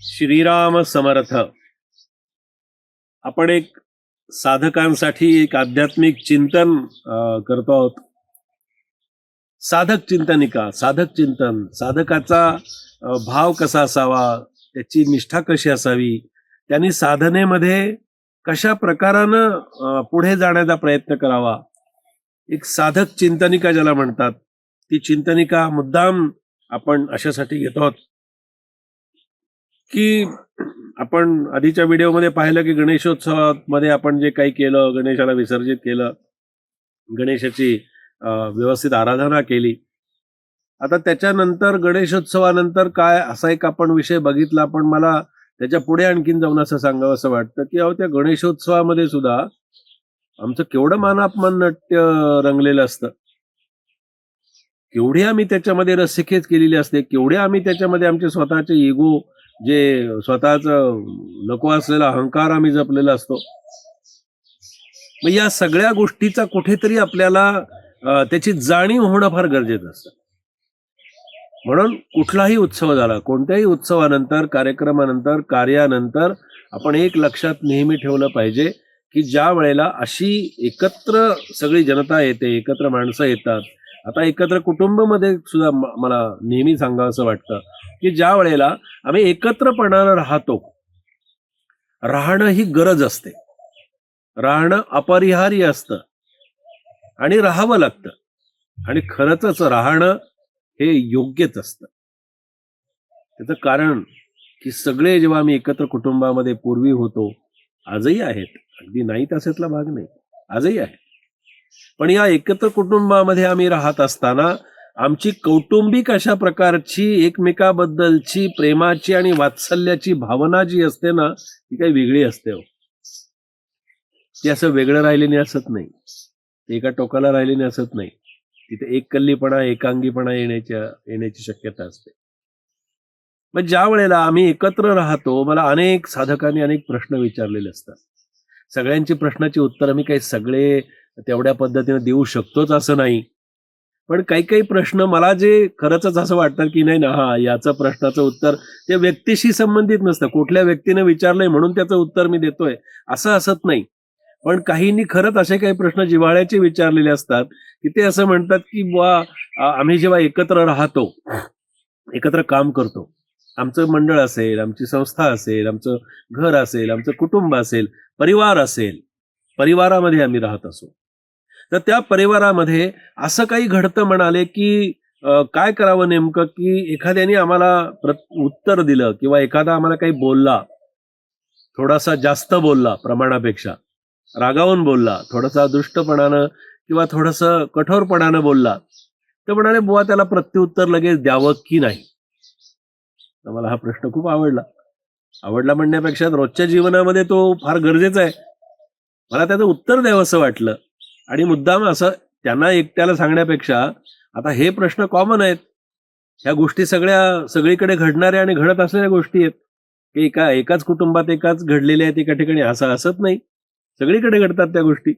श्रीराम समर्थ आपण एक साधकांसाठी एक आध्यात्मिक चिंतन करतो आहोत. साधक चिंतनिका साधक चिंतन. साधकाचा भाव कसा असावा त्याची निष्ठा कशी असावी त्यांनी साधनेमध्ये कशा प्रकारानं पुढे जाण्याचा प्रयत्न करावा? एक साधक चिंतनिका ज्याला म्हणतात ती चिंतनिका मुद्दाम आपण अशासाठी घेतो आहोत. की आपण आधीच्या व्हिडिओमध्ये पाहिलं की गणेशोत्सवामध्ये आपण जे काही केलं गणेशाला विसर्जित केलं गणेशाची व्यवस्थित आराधना केली. आता त्याच्यानंतर गणेशोत्सवानंतर काय असा एक आपण विषय बघितला पण मला त्याच्या पुढे आणखीन जाऊन असं सांगावं असं वाटतं की अहो त्या गणेशोत्सवामध्ये सुद्धा आमचं केवढं मानापमान नाट्य रंगलेलं असतं. केवढी आम्ही त्याच्यामध्ये रसिकेत केलेली असते केवढे आम्ही त्याच्यामध्ये आमचे स्वतःचे इगो जे स्वतःच नको असलेला अहंकार आम्ही जपलेला असतो. मग या सगळ्या गोष्टीचा कुठेतरी आपल्याला त्याची जाणीव होणं फार गरजेचं असतं. म्हणून कुठलाही उत्सव झाला कोणत्याही उत्सवानंतर कार्यक्रमानंतर कार्यानंतर आपण एक लक्षात नेहमी ठेवलं पाहिजे की ज्या वेळेला अशी एकत्र सगळी जनता येते एकत्र माणसं येतात आता एकत्र कुटुंबमध्ये सुद्धा मला नेहमी सांगावं असं वाटतं की ज्या वेळेला आम्ही एकत्रपणानं राहतो राहणं ही गरज असते. राहणं अपरिहार्य असतं आणि राहावं लागतं. आणि खरंच राहणं हे योग्यच असतं. त्याचं कारण की सगळे जेव्हा आम्ही एकत्र कुटुंबामध्ये पूर्वी होतो आजही आहेत. अगदी नाही असेतला भाग नाही. आजही आहे पण या एकत्र कुटुंबामध्ये आम्ही राहत असताना आमची कौटुंबिक अशा प्रकारची एकमेकाबद्दलची प्रेमाची आणि वात्सल्याची भावना जी असते ना ती काही वेगळी असते हो. ती असं वेगळं राहिलेली असत नाही. ते एका टोकाला राहिलेली असत नाही. तिथे एक कल्लीपणा एकांगीपणा येण्याच्या येण्याची शक्यता असते. मग ज्या वेळेला आम्ही एकत्र राहतो मला अनेक साधकांनी अनेक प्रश्न विचारलेले असतात. सगळ्यांची प्रश्नाची उत्तर मी काही सगळे तेवढ्या पद्धतीने देऊ शकतोच असं नाही. पण काही काही प्रश्न मला जे खरंच असं वाटतं की नाही ना हा याचं प्रश्नाचं उत्तर त्या व्यक्तीशी संबंधित नसतं. कुठल्या व्यक्तीने विचारलंय म्हणून त्याचं उत्तर मी देतोय. असं असत नाही. पण काहींनी खरंच असे काही प्रश्न जिव्हाळ्याचे विचारलेले असतात की ते असं म्हणतात की बुवा आम्ही जेव्हा एकत्र राहतो एकत्र काम करतो आमचं मंडळ असेल आमची संस्था असेल आमचं घर असेल आमचं कुटुंब असेल परिवार असेल परिवारामध्ये आम्ही राहत असो. तर त्या परिवारामध्ये असं काही घडतं म्हणाले की काय करावं नेमकं की एखाद्याने आम्हाला उत्तर दिलं किंवा एखादा आम्हाला काही बोलला थोडासा जास्त बोलला प्रमाणापेक्षा रागावून बोलला थोडासा दुष्टपणानं किंवा थोडंसं कठोरपणानं बोलला तर म्हणाले बुवा त्याला प्रत्युत्तर लगेच द्यावं की नाही? तर मला हा प्रश्न खूप आवडला. आवडला म्हणण्यापेक्षा रोजच्या जीवनामध्ये तो फार गरजेचा आहे. मला त्याचं उत्तर द्यावं असं वाटलं. आणि मुद्दाम असं त्यांना एकट्याला सांगण्यापेक्षा आता हे प्रश्न कॉमन आहेत. ह्या गोष्टी सगळ्या सगळीकडे घडणाऱ्या आणि घडत असलेल्या गोष्टी आहेत. की एका एकाच कुटुंबात एकाच घडलेल्या आहेत एका ठिकाणी असं असत नाही. सगळीकडे घडतात त्या गोष्टी.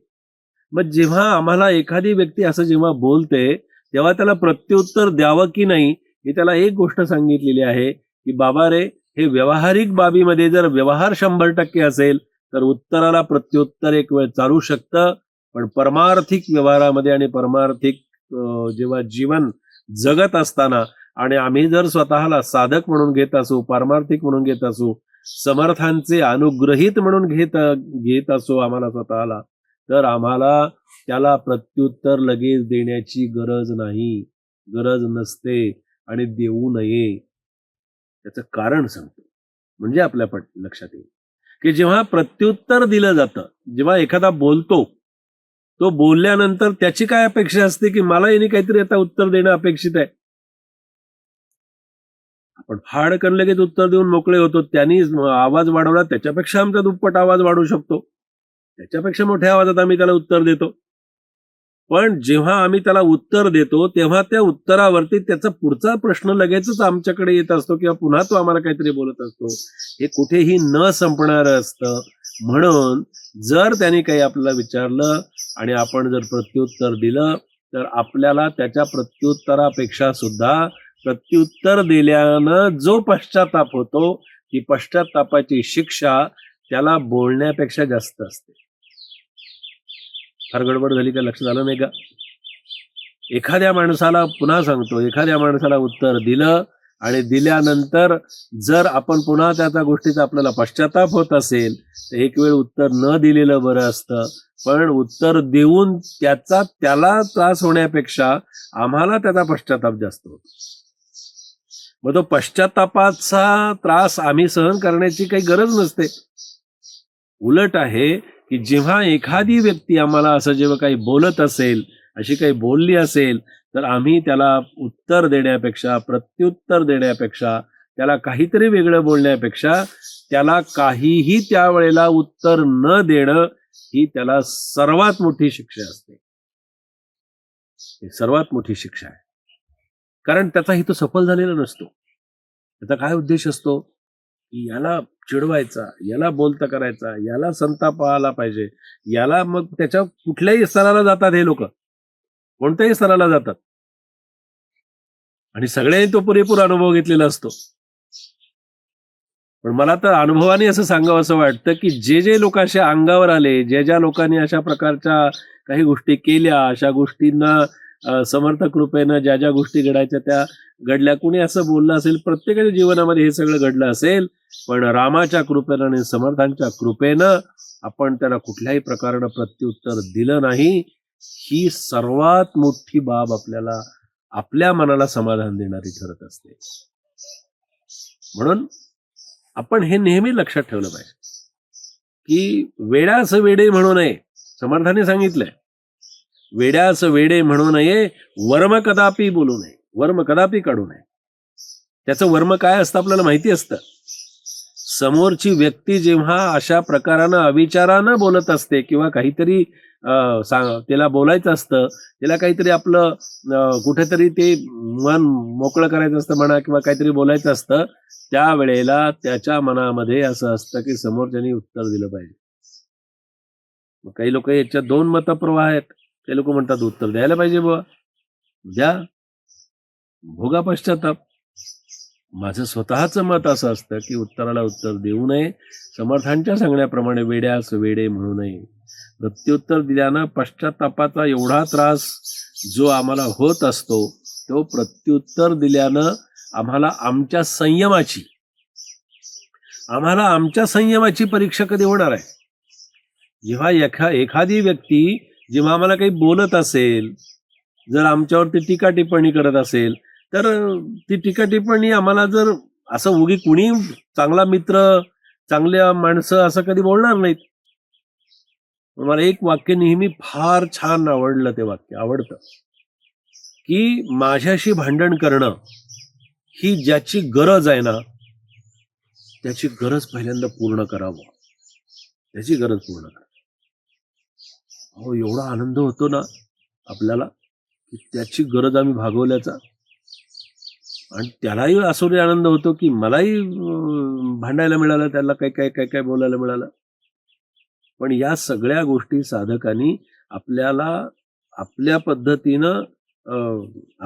मग जेव्हा आम्हाला एखादी व्यक्ती असं जेव्हा बोलते तेव्हा त्याला प्रत्युत्तर द्यावं की नाही मी त्याला एक गोष्ट सांगितलेली आहे की बाबा रे हे व्यावहारिक बाबीमध्ये जर व्यवहार शंभर टक्के असेल तर उत्तराला प्रत्युत्तर एक वेळ चालू शकतं. पण परमार्थिक व्यवहारामध्ये आणि परमार्थिक जेव्हा जीवन जगत असताना आणि आम्ही जर स्वतःला साधक म्हणून घेत असू पारमार्थिक म्हणून घेत असू समर्थांचे अनुग्रहित म्हणून घेत घेत असू आम्हाला स्वतःला तर आम्हाला त्याला प्रत्युत्तर लगेच देण्याची गरज नाही गरज नसते आणि देऊ नये. त्याचं कारण सांगतो. म्हणजे आपल्या पट लक्षात येईल. की जेव्हा प्रत्युत्तर दिलं जातं जेव्हा एखादा बोलतो तो बोलल्यानंतर त्याची काय अपेक्षा असते की मला याने काहीतरी आता उत्तर देणं अपेक्षित आहे? आपण फाडकन लगेच उत्तर देऊन मोकळे होतो. त्यांनी आवाज वाढवला. त्याच्यापेक्षा आमचा दुप्पट आवाज वाढवू शकतो. त्याच्यापेक्षा मोठ्या आवाजात आम्ही त्याला उत्तर देतो. पण जेव्हा आम्ही त्याला उत्तर देतो तेव्हा त्या उत्तरावरती त्याचा पुढचा प्रश्न लगेचच आमच्याकडे येत असतो किंवा पुन्हा तो आम्हाला काहीतरी बोलत असतो. हे कुठेही न संपणारं असतं. म्हणून जर त्याने काही आपल्याला विचारलं आणि आपण जर प्रत्युत्तर दिलं तर आपल्याला त्याच्या प्रत्युत्तरापेक्षा सुद्धा प्रत्युत्तर दिल्यानं जो पश्चाताप होतो ती पश्चातापाची शिक्षा त्याला बोलण्यापेक्षा जास्त असते. फार गडबड झाली का लक्ष झालं नाही का? एखाद्या माणसाला पुन्हा सांगतो एखाद्या माणसाला उत्तर दिलं आणि दिल्यानंतर जर आपण पुन्हा त्या गोष्टीचा आपल्याला पश्चाताप होत असेल तर एक वेळ उत्तर न दिलेलं बरं असतं. पण उत्तर देऊन त्याचा त्याला त्रास होण्यापेक्षा आम्हाला त्याचा पश्चाताप जास्त होतो. मग तो पश्चातापाचा त्रास आम्ही सहन करण्याची काही गरज नसते. उलट आहे की जेव्हा एखादी व्यक्ती आम्हाला असं जेव्हा काही बोलत असेल अशी काही बोलली असेल तर आम्ही त्याला उत्तर देण्यापेक्षा प्रत्युत्तर देण्यापेक्षा त्याला काहीतरी वेगळं बोलण्यापेक्षा त्याला काहीही त्यावेळेला उत्तर न देणं ही त्याला सर्वात मोठी शिक्षा असते. सर्वात मोठी शिक्षा आहे. कारण त्याचा तो सफल झालेला नसतो. त्याचा काय उद्देश असतो? की याला चिडवायचा याला बोलता करायचा याला संताप आला पाहिजे याला मग त्याच्या कुठल्याही स्तराला जातात हे लोक. कोणत्याही स्तराला जातात. आणि सगळ्यांनी तो पुरेपूर अनुभव घेतलेला असतो. पण मला तर अनुभवाने असं सांगावं असं वाटतं की जे जे लोक अशा अंगावर आले ज्या ज्या लोकांनी अशा प्रकारच्या काही गोष्टी केल्या अशा गोष्टींना समर्थक समर्थ ज्या ज्या गोष्टी घडायच्या त्या घडल्या कुणी असं बोललं असेल प्रत्येकाच्या जीवनामध्ये हे सगळं घडलं असेल पण रामाच्या कृपेनं आणि समर्थांच्या कृपेनं आपण त्याला कुठल्याही प्रकारानं प्रत्युत्तर दिलं नाही ही सर्वात मोठी बाब आपल्याला आपल्या मनाला समाधान देणारी ठरत असते. म्हणून आपण हे नेहमी लक्षात ठेवलं पाहिजे की वेड्यास वेडे म्हणू नये समर्थाने सांगितलंय. वेड्यास वेडे म्हणू नये वर्म कदापि बोलू नये वर्म कदापि काढू नये. त्याचं वर्म काय असतं आपल्याला माहिती असतं. समोरची व्यक्ती जेव्हा अशा प्रकारानं अविचारानं बोलत असते किंवा काहीतरी अं, सांग तिला बोलायचं असतं त्याला काहीतरी आपलं कुठेतरी ते मन मोकळं करायचं असतं म्हणा किंवा काहीतरी बोलायचं असतं त्यावेळेला त्याच्या मनामध्ये असं असतं की समोरच्यानी उत्तर दिलं पाहिजे. काही लोक याच्यात दोन मतप्रवाह आहेत. काही लोक म्हणतात उत्तर द्यायला पाहिजे बुवा. द्या. भोगा पश्चाताप. माझं स्वतःचं मत असं असतं की उत्तराला उत्तर देऊ नये. समर्थांच्या सांगण्याप्रमाणे वेड्यास वेडे म्हणू नये. प्रत्युत्तर दिल्यानं पश्चातापाचा एवढा त्रास जो आम्हाला होत असतो तो प्रत्युत्तर दिल्यानं आम्हाला आमच्या संयमाची आम्हाला आमच्या संयमाची परीक्षा कधी होणार आहे? जेव्हा एखा एखादी व्यक्ती जेव्हा आम्हाला काही बोलत असेल जर आमच्यावरती टीका टिप्पणी करत असेल तर ती टीका टिप्पणी आम्हाला जर असं उगी कुणी चांगला मित्र चांगल्या माणसं असं कधी बोलणार नाहीत. मला एक वाक्य नेहमी फार छान आवडलं ते वाक्य आवडतं. की माझ्याशी भांडण करणं ही ज्याची गरज आहे ना त्याची गरज पहिल्यांदा पूर्ण करावं. त्याची गरज पूर्ण करा हो एवढा आनंद होतो ना आपल्याला की त्याची गरज आम्ही भागवल्याचा. आणि त्यालाही असुरी आनंद होतो की मलाही भांडायला मिळालं त्याला काय काय काय काय बोलायला मिळालं. पण या सगळ्या गोष्टी साधकांनी आपल्याला आपल्या पद्धतीनं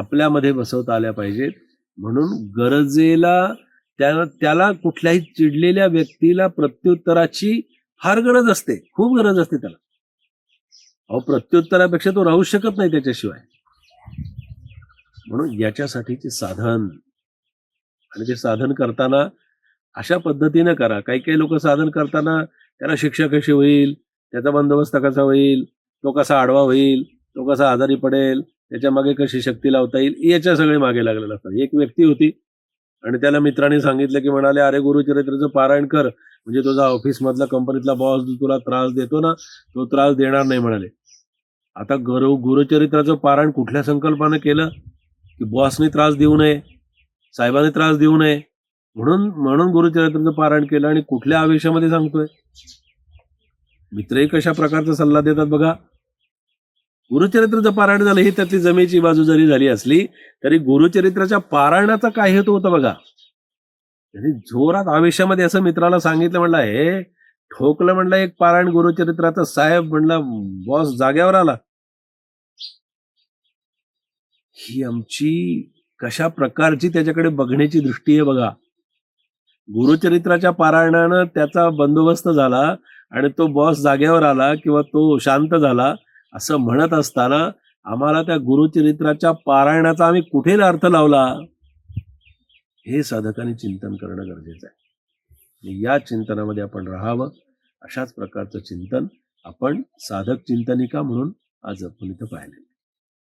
आपल्यामध्ये बसवता आल्या पाहिजेत. म्हणून गरजेला त्या त्याला कुठल्याही चिडलेल्या व्यक्तीला प्रत्युत्तराची फार गरज असते. खूप गरज असते त्याला. अहो प्रत्युत्तरापेक्षा तो राहू शकत नाही त्याच्याशिवाय. म्हणून याच्यासाठीचे साधन. आणि ते साधन करताना अशा पद्धतीनं करा. काही काही लोक साधन करताना त्याला शिक्षा कशी होईल? त्याचा बंदोबस्त कसा होईल? तो कसा आडवा होईल? तो कसा आजारी पडेल? त्याच्यामागे कशी शक्ती लावता येईल? याच्या सगळे मागे लागलेलं असतात एक व्यक्ती होती आणि त्याला मित्राने सांगितलं की म्हणाले अरे गुरुचरित्राचं पारायण कर. म्हणजे तुझा ऑफिसमधला कंपनीतला बॉस तुला त्रास देतो ना तो त्रास देणार नाही म्हणाले. आता गुरु गुरुचरित्राचं पारायण कुठल्या संकल्पानं केलं? की बॉसने त्रास देऊ नये साहेबांनी त्रास देऊ नये म्हणून म्हणून गुरुचरित्राचं पारायण केलं आणि कुठल्या आवेशामध्ये सांगतोय? मित्रही कशा प्रकारचा सल्ला देतात बघा. गुरुचरित्राचं पारायण झालं ही त्यातली जमेची बाजू जरी झाली असली तरी गुरुचरित्राच्या पारायणाचा काय हेतू होता बघा. त्यांनी जोरात आवेशामध्ये असं मित्राला सांगितलं म्हणलं हे ठोकलं म्हणलं एक पारायण गुरुचरित्राचं साहेब म्हणलं बॉस जाग्यावर आला. ही आमची कशा प्रकारची त्याच्याकडे बघण्याची दृष्टी आहे बघा. गुरुचरित्राच्या पारायणानं त्याचा बंदोबस्त झाला आणि तो बॉस जागेवर आला किंवा तो शांत झाला असं म्हणत असताना आम्हाला त्या गुरुचरित्राच्या पारायणाचा आम्ही कुठे अर्थ लावला? हे साधकांनी चिंतन करणं गरजेचं आहे. आणि या चिंतनामध्ये आपण राहावं. अशाच प्रकारचं चिंतन आपण साधक चिंतनिका म्हणून आज आपण इथं पाहिलेलं